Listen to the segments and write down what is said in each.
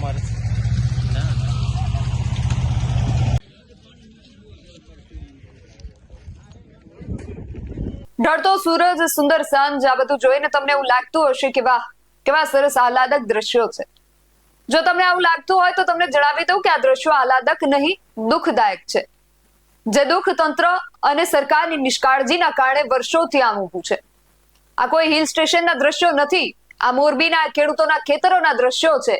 તમારે. ઢળતો સૂરજ, સુંદર સાંજ આ બધું જોઈને તમને એવું લાગતું હશે કે વાહ કેવા સરસ આહલાદક દ્રશ્યો છે. જો તમને આવું લાગતું હોય તો તમને જણાવી દઉં કે આ દ્રશ્યો આહલાદક નહીં, દુઃખદાયક છે. જે દુઃખ તંત્ર અને સરકારની નિષ્કાળજીના કારણે વર્ષોથી આમ ઊભું છે. આ કોઈ હિલ સ્ટેશનના દ્રશ્યો નથી, આ મોરબીના ખેડૂતોના ખેતરોના દ્રશ્યો છે.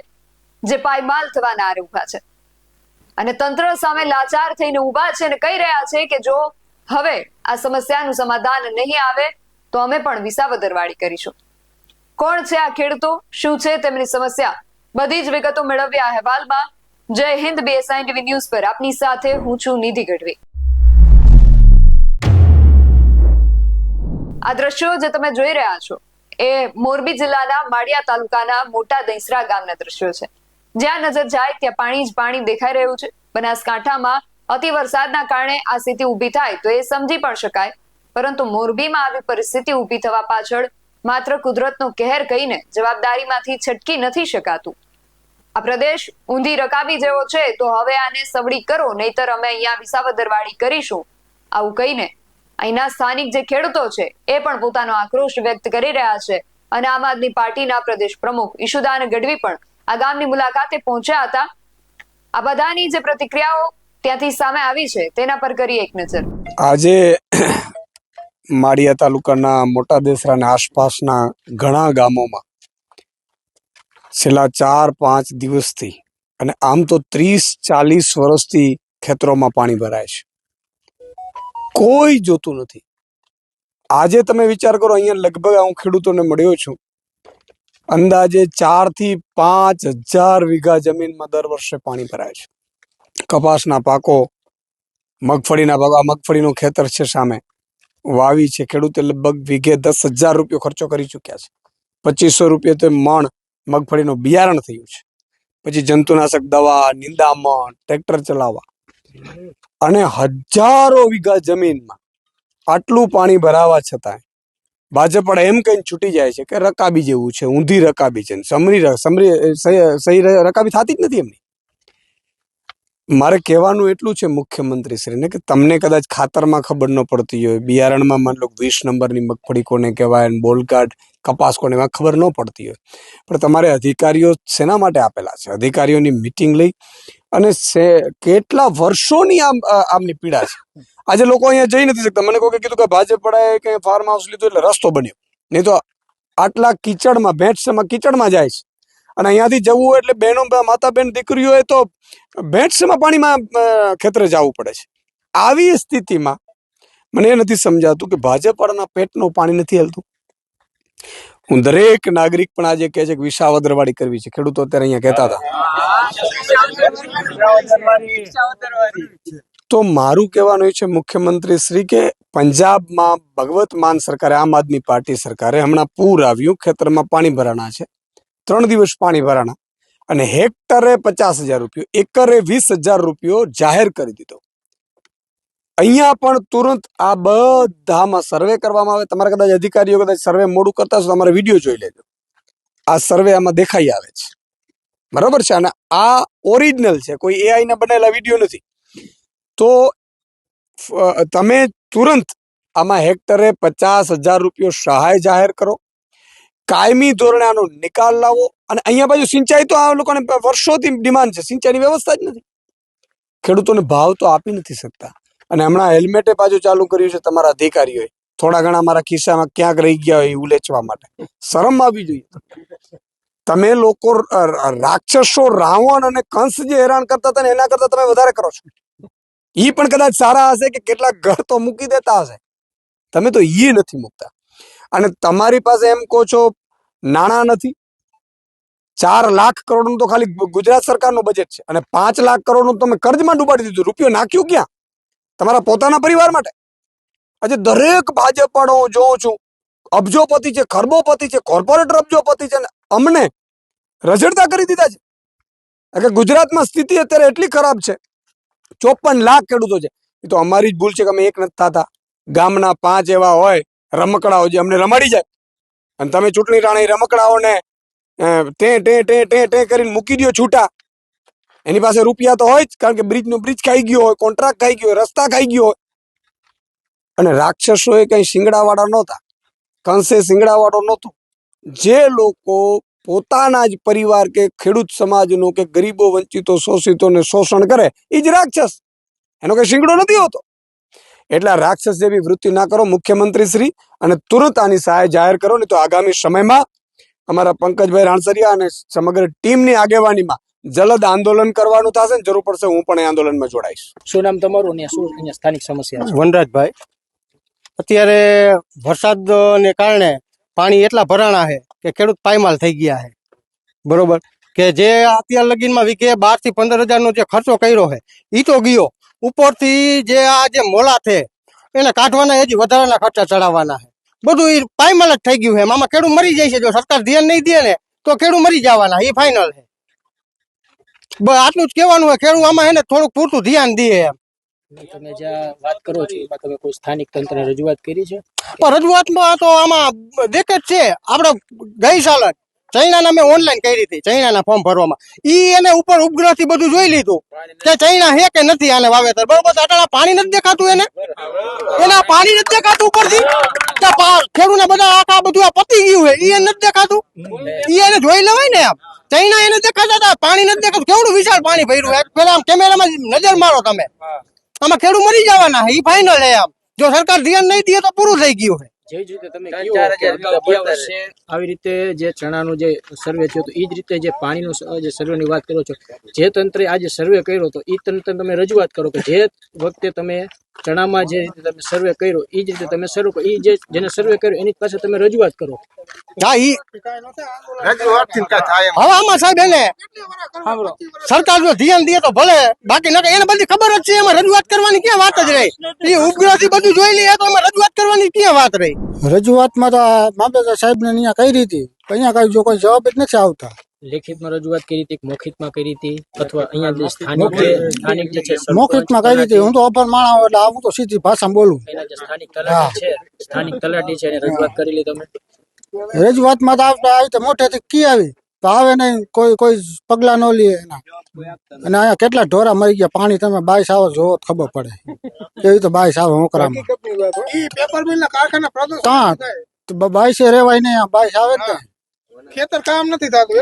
જે પાયમાલ થવાના આરે ઊભા છે. અને તંત્ર સામે લાચાર થઈને ઊભા છે અને કહી રહ્યા છે કે જો હવે આ સમસ્યાનું સમાધાન નહીં આવે, તો અમે પણ વિસાવદરવાળી કરીશું. કોણ છે આ ખેડૂતો? શું છે તેમની સમસ્યા? બધી જ વિગતો મેળવ્યા અહેવાલમાં. જય હિન્દ બીએસઆઈ ટીવી ન્યૂઝ પર. આપની સાથે હું છું નિધિ ગઢવી. આ દ્રશ્યો જે તમે જોઈ રહ્યા છો, એ મોરબી જિલ્લાના માળિયા તાલુકાના મોટા દૈસરા ગામના દ્રશ્યો છે. જ્યાં નજર જાય ત્યાં પાણી જ પાણી દેખાઈ રહ્યું છે. બનાસકાંઠામાં અતિ વરસાદના કારણે આ સ્થિતિ ઊભી થાય તો એ સમજી પણ શકાય. પરંતુ મોરબીમાં આવી પરિસ્થિતિ ઊભી થવા પાછળ માત્ર કુદરતનો કહેર કહીને જવાબદારીમાંથી છટકી નથી શકાતું. આ પ્રદેશ ઊંધી રકાબી જેવો છે તો હવે આને સવડી કરો, નહીતર અમે અહીંયા વિસાવદરવાળી કરીશું. આવું કહીને અહીંના સ્થાનિક જે ખેડૂતો છે એ પણ પોતાનો આક્રોશ વ્યક્ત કરી રહ્યા છે. અને આમ આદમી પાર્ટીના પ્રદેશ પ્રમુખ ઈશુદાન ગઢવી પણ આ ગામની મુલાકાતે પહોંચ્યા હતા. આ બધાની જે પ્રતિક્રિયાઓ ત્યાંથી સામે આવી છે, તેના પર કરીએ એક નજર. આજે માળિયા તાલુકાના મોટા દેસરા આસપાસના ઘણા ગામોમાં છેલ્લા ચાર, પાંચ દિવસથી અને આમ તો ત્રીસ, ચાલીસ વર્ષથી ખેતરોમાં પાણી ભરાય છે. કોઈ જોતું નથી. આજે તમે વિચાર કરો, અહીંયા લગભગ હું ખેડૂતોને મળ્યો છું. અંદાજે ચારથી પાંચ હજાર વીઘા જમીનમાં દર વર્ષે પાણી ભરાય છે. કપાસના પાકો, મગફળીના પાકો મગફળીનું ખેતર છે સામે. વાવી છે. ખેડૂતે લગભગ વીઘે દસ હજાર રૂપિયો ખર્ચો કરી ચૂક્યા છે. પચીસો રૂપિયા તો મણ મગફળીનું બિયારણ થયું છે. પછી જંતુનાશક દવા, નિંદામણ, ટ્રેક્ટર ચલાવવા. અને હજારો વીઘા જમીનમાં આટલું પાણી ભરાવા છતાંય ભાજપ એમ કહીને છૂટી જાય છે કે રકાબી જેવું છે, ઊંધી રકાબી છે, સમરી સમરી, સહી રકાબી થતી જ નથી એમની. મારે કહેવાનું એટલું છે મુખ્યમંત્રી શ્રીને કે તમને કદાચ ખાતરમાં ખબર ન પડતી હોય, બિયારણમાં માની લો વીસ નંબરની મગફળી કોને કહેવાય બોલકાટ કપાસ કોને એમાં ખબર ન પડતી હોય. પણ તમારે અધિકારીઓ શેના માટે આપેલા છે? અધિકારીઓની મિટિંગ લઈ અને કેટલા વર્ષોની આમ આમની પીડા છે? આજે લોકો અહીંયા જઈ નથી શકતા. મને કોઈ કીધું કે ભાજપ પડાય કે ફાર્મ હાઉસ લીધું એટલે રસ્તો બન્યો. નહીં તો આટલા કીચડમાં ભેંસમાં કીચડમાં જાય છે. અને અહીંયાથી જવું હોય એટલે બહેનો માતા બહેન દીકરીઓએ તો ભેંસમાં પાણીમાં ખેતરે જવું પડે છે. આવી સ્થિતિમાં મને એ નથી સમજાતું કે ભાજપવાળાના પેટનું પાણી નથી હલતું. હું દરેક નાગરિક પણ આજે કહે છે કે વિસાવદરવાડી કરવી છે. ખેડૂતો અત્યારે અહીંયા કહેતા હતા. તો મારું કહેવાનું છે, મુખ્યમંત્રી શ્રી કે પંજાબમાં ભગવત માન સરકારે, આમ આદમી પાર્ટી સરકારે હમણાં પૂર આવ્યું, ખેતરમાં પાણી ભરાણા છે. ત્રણ દિવસ પાણી ભરાણા અને હેક્ટરે પચાસ હજાર રૂપિયો, એકરે વીસ હજાર રૂપિયો જાહેર કરી દીધો. અહીંયા પણ તુરંત આ બધામાં સર્વે કરવામાં આવે. તમારે કદાચ અધિકારીઓ કદાચ સર્વે મોડું કરતા હશો તમારે વીડિયો જોઈ લેજો. આ સર્વે આમાં દેખાઈ આવે છે. બરાબર છે? અને આ ઓરિજિનલ છે, કોઈ એઆઈના બનેલા વીડિયો નથી. તો તમે તુરંત આમાં હેક્ટરે પચાસ હજાર રૂપિયો સહાય જાહેર કરો. કાયમી ધોરણે આનો નિકાલ લાવો અને અહીંયા બાજુ સિંચાઈ તો આ લોકોને વર્ષોથી ડિમાન્ડ છે. સિંચાઈની વ્યવસ્થા જ નથી. ખેડૂતોને ભાવ તો આપી નથી શકતા. અને હમણાં હેલ્મેટે બાજુ ચાલુ કર્યું છે તમારા અધિકારીઓએ. થોડા ઘણા મારા ખિસ્સામાં ક્યાંક રહી ગયા હોય ઉલેચવા માટે. શરમ આવી જોઈએ. તમે લોકો રાક્ષસો રાવણ અને કંસ જે હેરાન કરતા હતા એના કરતા તમે વધારે કરો છો. ઈ પણ કદાચ સારા હશે કે કેટલાક ઘર તો મૂકી દેતા હશે. તમે તો એ નથી મૂકતા. અને તમારી પાસે એમ કહો છો, નાણાં નથી. ચાર લાખ કરોડનું તો ખાલી ગુજરાત સરકારનું બજેટ છે. અને પાંચ લાખ કરોડનું તમે કર્જમાં ડૂબાડી દીધું. રૂપિયો નાખ્યું ક્યાં? તમારા પોતાના પરિવાર માટે. આજે દરેક ભાજપ વાળો હું જોઉં છું, અબજોપતિ છે, ખરબોપતિ છે કોર્પોરેટર અબજોપતિ છે અમને રજડતા કરી દીધા છે. કે ગુજરાતમાં સ્થિતિ અત્યારે એટલી ખરાબ છે ચોપન લાખ ખેડૂતો છે. એ તો અમારી જ ભૂલ છે કે અમે એક નથી થતા. ગામના પાંચ એવા હોય, રમકડાઓ જે અમને રમાડી જાય. અને તમે ચૂંટણી રાણી રમકડાઓને ટે ટે ટે ટે ટે કરીને મૂકી દ્યો છૂટા. એની પાસે રૂપિયા તો હોય જ, કારણ કે બ્રિજનું બ્રિજ ખાઈ ગયો હોય, કોન્ટ્રાક્ટ ખાઈ ગયો હોય, રસ્તા ખાઈ ગયો હોય. અને રાક્ષસો એ કઈ શિંગડાવાળા નહોતા. કંસે શિંગડાવાળો નહોતો. જે લોકો પોતાના જ પરિવાર કે ખેડૂત સમાજનો કે ગરીબો વંચિતો શોષિતોને શોષણ કરે એ જ રાક્ષસ. એનો કઈ શીંગડો નથી હોતો. એટલે રાક્ષસ જેવી વૃત્તિ ના કરો મુખ્યમંત્રી શ્રી અને તુરંત આની સહાય જાહેર કરો ને તો આગામી સમયમાં અમારા પંકજભાઈ રાણસરિયા અને સમગ્ર ટીમની આગેવાનીમાં જલદ આંદોલન કરવાનું થશે ને જરૂર પડશે હું પણ એ આંદોલનમાં જોડાઈશ. શું નામ તમારું ને શું અહીંયા સ્થાનિક સમસ્યા વનરાજભાઈ અત્યારે વરસાદને કારણે પાણી એટલા ભરાણા છે કે ખેડૂત પાયમાલ થઈ ગયા છે. બરોબર? કે જે અત્યાર લગીનમાં વીકે બારથી પંદર હજારનો જે ખર્ચો કર્યો છે એ તો ગયો. ઉપરથી જે આ જે મોલા છે, એને કાઢવાના હજી વધારાના ખર્ચા ચડાવવાના છે. બધું એ પાયમાલ જ થઈ ગયું છે. આમાં ખેડૂત મરી જાય છે. જો સરકાર ધ્યાન નહીં દે ને, તો ખેડૂત મરી જવાના એ ફાઇનલ છે. આટલું જ કહેવાનું હોય, ખેડૂત આમાં એને થોડુંક પૂરતું ધ્યાન દે એમ. તમે જ્યાં વાત કરો છો, એમાં તમે કોઈ સ્થાનિક તંત્રને રજૂઆત કરી છે? રજૂઆતમાં તો આમાં દેખ જ છે, આપણે ગઈ સાલ જ ચાઇનાના મેં ઓનલાઈન કરી હતી ચાઇનાના ફોર્મ ભરવામાં. ઈ એને ઉપર ઉપગ્રહથી બધું જોઈ લીધું કે ચાઇના હે કે નથી આને વાવેતર. બરોબર અટાણા પાણી નથી દેખાતું એને? એના પાણી નથી દેખાતું ઉપરથી? કે ખેડૂતને બધા આખા બધું આ પતી ગયું છે, ઈ એને નથી દેખાતું? ઈ એને જોઈ લેવાય ને આમ. ચાઇના એને દેખાતા હતા, પાણી નથી દેખાતું. કેવડું વિશાળ પાણી ભર્યું પેલા આમ કેમેરામાં નજર મારો તમે. આમાં ખેડૂત મરી જવાના એ ફાઇનલ હે આમ. જો સરકાર ધ્યાન નહીં દે તો પૂરું થઈ ગયું છે. જે રીતે તમે આવી રીતે જે ચણાનું જે સર્વે થયો તો એ જ રીતે જે પાણીનો જે સર્વેની વાત કરો છો જે તંત્રે આજે સર્વે કર્યો તો એ તંત્ર તમે રજૂઆત કરો કે જે વખતે તમે ચણામાં જે રીતે તમે સર્વે કર્યો એ જ રીતે તમે સર્વે કરો એ જે જેને સર્વે કર્યો એની પાસે તમે રજૂઆત કરો. હા ઈ હવે આમાં સાહેબ એને સરકાર જો ધ્યાન દે તો ભલે બાકી નકર એને બધી ખબર જ છે એમાં રજૂઆત કરવાની ક્યાં વાત જ રહી? એ ઉપગ્રહથી બધું જોઈ લઈએ તો એમાં રજૂઆત કરવાની ક્યાં વાત રહી? રજૂઆતમાં તો આ મામલતદાર સાહેબને અહીંયા કરી હતી અહીંયા કઈ જો કોઈ જવાબ જ નથી આવતા. લેખિતમાં રજૂઆત કરી હતી કે મૌખિકમાં કરી હતી અથવા અહીંયા જે સ્થાનિક સ્થાનિક જે છે સરપંચ, કરી હતી હું તો અભર માણા એટલે આવું તો સીધી ભાષામાં બોલું. જે સ્થાનિક તલાટી છે સ્થાનિક તલાટી છે એને રજૂઆત કરેલી તમે રજૂઆતમાં તો આવતા આવી તો મોટેથી કી આવી? આવે નહીં કોઈ કોઈ પગલા ન લે એના. અને અહીંયા કેટલા ઢોરા મરી ગયા પાણી તમે બાઈસ આવો જોવો ખબર પડે. એવી તો બાઈસ આવે પ્રદૂષણ કાં? બાઈસે રેવાય નહીં બાઈસ આવે ને. ખેતર કામ નથી થતું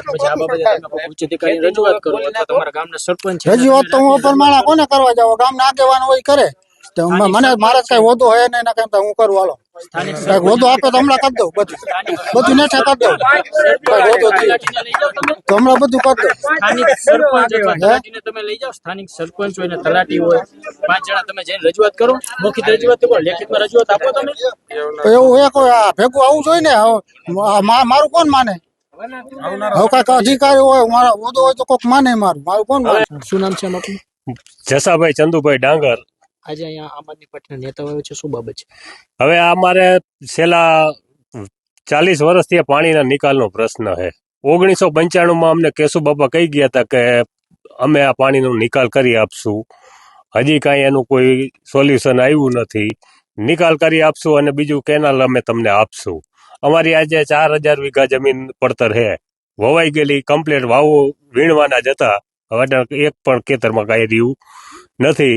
રજૂઆત કરો અથવા તમારા ગામના સરપંચ રજૂઆત તો હું અભર માણા કોને કરવા જાવ ગામના આગેવાન હોય કરે. મને મારે કઈ વધુ હોય નહીં એના કઈ હું કરું હાલો. કંઈક આપે તો હમણાં કરી દઉં બધું. બધું નેઠા કરી દઉં. તો હમણાં બધું કરી દઉં. સ્થાનિક સરપંચ અથવા તમે લઈ જાઓ. સ્થાનિક સરપંચ હોય ને તલાટી હોય પાંચ જણા તમે જઈને રજૂઆત કરો મૌખિક રજૂઆત કરો લેખિતમાં રજૂઆત આપો તમે. એવું એક ભેગું આવું જોઈએ ને? મારું કોણ માને? હવે કંઈક અધિકારી હોય મારા હોદો હોય તો કોઈક માને મારું. મારું કોણ માને? શું નામ છે જસાભાઈ ચંદુભાઈ ડાંગર. આજે અહીંયા આમ આદમી પાર્ટીના નેતાઓ આવ્યો છે. શું બાબત છે? હવે અમારે છેલ્લા ચાલીસ વર્ષથી પાણીના નિકાલનો પ્રશ્ન છે. ઓગણીસો પંચાણુંમાં અમને કેશુ બાપા કહી ગયા હતા કે અમે આ પાણીનો નિકાલ કરી આપશું. હજી કાંઈ એનું કોઈ સોલ્યુશન આવ્યું નથી. નિકાલ કરી આપશું અને બીજું કેનાલ અમે તમને આપશું. અમારી આજે ચાર હજાર વીઘા જમીન પડતર હે વવાઈ ગયેલી કમ્પ્લેટ વાવો વીણવાના જ હતા. હવે એક પણ ખેતરમાં કાંઈ રહ્યું નથી.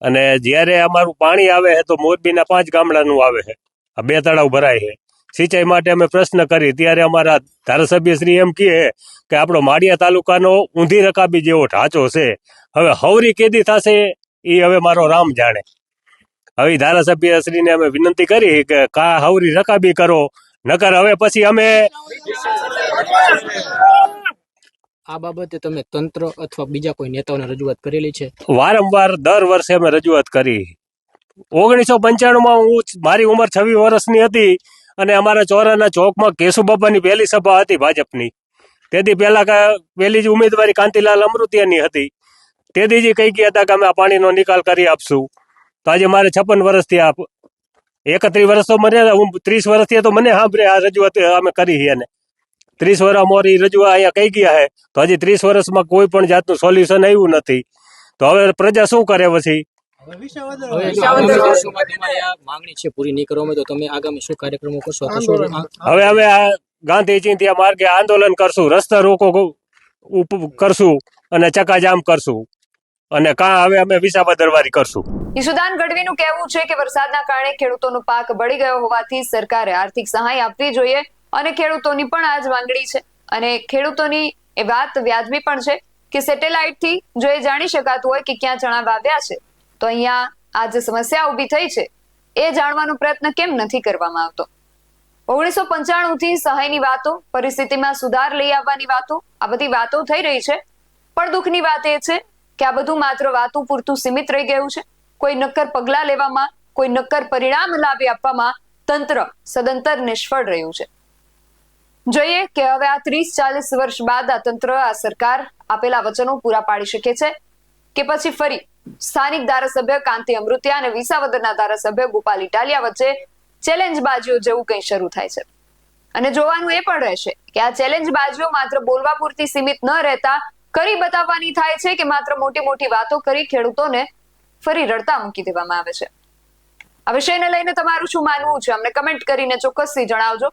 અને જ્યારે અમારું પાણી આવે છે, તો મોરબીના પાંચ ગામડાનું આવે છે. આ બે તળાવ ભરાય છે. સિંચાઈ માટે અમે પ્રશ્ન કરી, ત્યારે અમારા ધારાસભ્ય શ્રી એમ કહે કે આપણો માળિયા તાલુકાનો ઊંધી રકાબી જેવો ઢાંચો છે. હવે હવરી કેદી થશે, એ હવે મારો રામ જાણે. હવે ધારાસભ્ય શ્રીને અમે વિનંતી કરી કે કા હવરી રકાબી કરો, નકર હવે પછી અમે આ બાબતે તમે તંત્ર અથવા બીજા કોઈ નેતાઓને રજૂઆત કરેલી છે? વારંવાર દર વર્ષે અમે રજૂઆત કરી. ઓગણીસો પંચાણુંમાં હું મારી ઉંમર છવ્વીસ વર્ષની હતી અને અમારા ચોરાના ચોકમાં કેશુબાપાની પહેલી સભા હતી ભાજપની. તેથી પહેલા પહેલી જ ઉમેદવારી કાંતિલાલ અમૃતિયાની હતી. તેથી જ કહી ગયા હતા કે અમે આ પાણીનો નિકાલ કરી આપશું. તો આજે મારે છપ્પન વર્ષથી આપ એકત્રીસ વર્ષ તો મને, હું ત્રીસ વર્ષથી તો મને સાંભળે આ રજૂઆત અમે કરી એને. ત્રીસ વર્ષ મોરી રજૂઆત અહીંયા કહી ગયા છે. તો હજી ત્રીસ વર્ષમાં કોઈ પણ જાતનું સોલ્યુશન આવ્યું નથી. તો હવે પ્રજા શું કરે પછી? હવે અમે આ ગાંધી માર્ગે આંદોલન કરશું રસ્તા રોકો ઉપ- કરશું અને ચકાજામ કરશું. અને કા હવે અમે વિસાબા દરબારી કરશું. ઈશુદાન ગઢવીનું કહેવું છે કે વરસાદના કારણે ખેડૂતોનો પાક બળી ગયો હોવાથી સરકારે આર્થિક સહાય આપવી જોઈએ. અને ખેડૂતોની પણ આ જ માંગણી છે. અને ખેડૂતોની એ વાત વ્યાજબી પણ છે કે સેટેલાઇટથી જો એ જાણી શકાતું હોય કે ક્યાં ચણા વાવ્યા છે, તો અહીંયા આ જે સમસ્યા ઊભી થઈ છે, એ જાણવાનો પ્રયત્ન કેમ નથી કરવામાં આવતો? ઓગણીસો પંચાણું થી સહાયની વાતો, પરિસ્થિતિમાં સુધાર લઈ આવવાની વાતો, આ બધી વાતો થઈ રહી છે. પણ દુઃખની વાત એ છે કે આ બધું માત્ર વાતો પૂરતું સીમિત રહી ગયું છે. કોઈ નક્કર પગલા લેવામાં, કોઈ નક્કર પરિણામ લાવી આપવામાં તંત્ર સદંતર નિષ્ફળ રહ્યું છે. જોઈએ કે હવે આ ત્રીસ ચાલીસ વર્ષ બાદ આ તંત્ર, આ સરકાર આપેલા વચનો પૂરા પાડી શકે છે કે પછી ફરી સ્થાનિક ધારાસભ્ય કાંતિ અમૃતિયા અને વિસાવદરના ધારાસભ્ય ગોપાલ ઇટાલિયા વચ્ચે ચેલેન્જ બાજીઓ જેવું કંઈ શરૂ થાય છે. અને જોવાનું એ પણ રહેશે કે આ ચેલેન્જ બાજીઓ માત્ર બોલવા પૂરતી સીમિત ન રહેતા કરી બતાવવાની થાય છે કે માત્ર મોટી મોટી વાતો કરી ખેડૂતોને ફરી રડતા મૂકી દેવામાં આવે છે. આ વિષયને લઈને તમારું શું માનવું છે? અમને કમેન્ટ કરીને ચોક્કસથી જણાવજો.